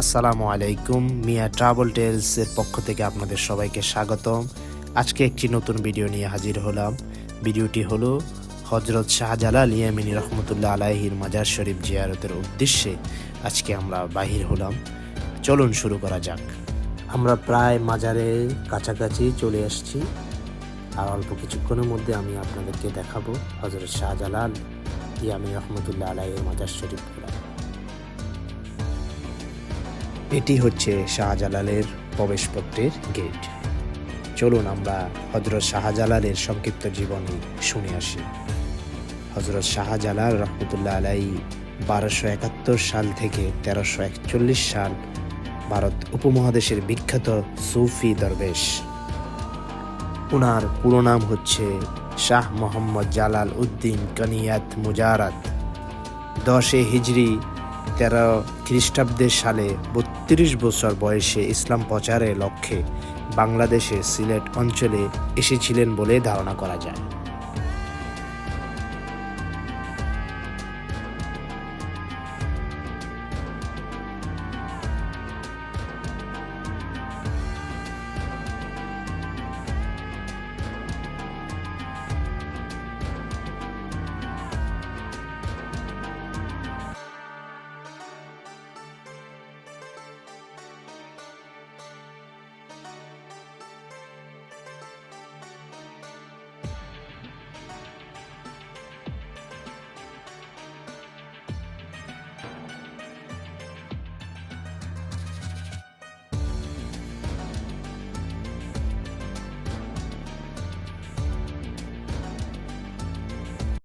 আসসালামু আলাইকুম। মিয়া ট্রাভেল টেলসের পক্ষ থেকে আপনাদের সবাইকে স্বাগতম। আজকে একটি নতুন ভিডিও নিয়ে হাজির হলাম। ভিডিওটি হলো হজরত শাহজালাল ইয়ামিনী রহমতুল্লাহ আলাহির মাজার শরীফ জিয়ারতের উদ্দেশ্যে আজকে আমরা বাহির হলাম। চলুন শুরু করা যাক। আমরা প্রায় মাজারের কাছাকাছি চলে আসছি। আর অল্প কিছুক্ষণের মধ্যে আমি আপনাদেরকে দেখাবো হজরত শাহজালাল ইয়ামিনী রহমতুল্লাহ আলাহির মাজার শরীফ এটি হচ্ছে শাহজালালের প্রবেশপত্রের গেট। চলুন আমরা হজরত শাহজালালের সংক্ষিপ্ত জীবনী শুনে আসি। হজরত শাহজালাল রহমতুল্লাহ আলাই বারোশো একাত্তর সাল থেকে তেরোশো একচল্লিশ সাল ভারত উপমহাদেশের বিখ্যাত সুফি দরবেশ। ওনার পুরো নাম হচ্ছে শাহ মোহাম্মদ জালাল উদ্দিন কানিয়াত মুজারাত। দশে হিজরি তেরো খ্রিস্টাব্দের সালে বত্রিশ বছর বয়সে ইসলাম প্রচারের লক্ষ্যে বাংলাদেশের সিলেট অঞ্চলে এসেছিলেন বলে ধারণা করা যায়।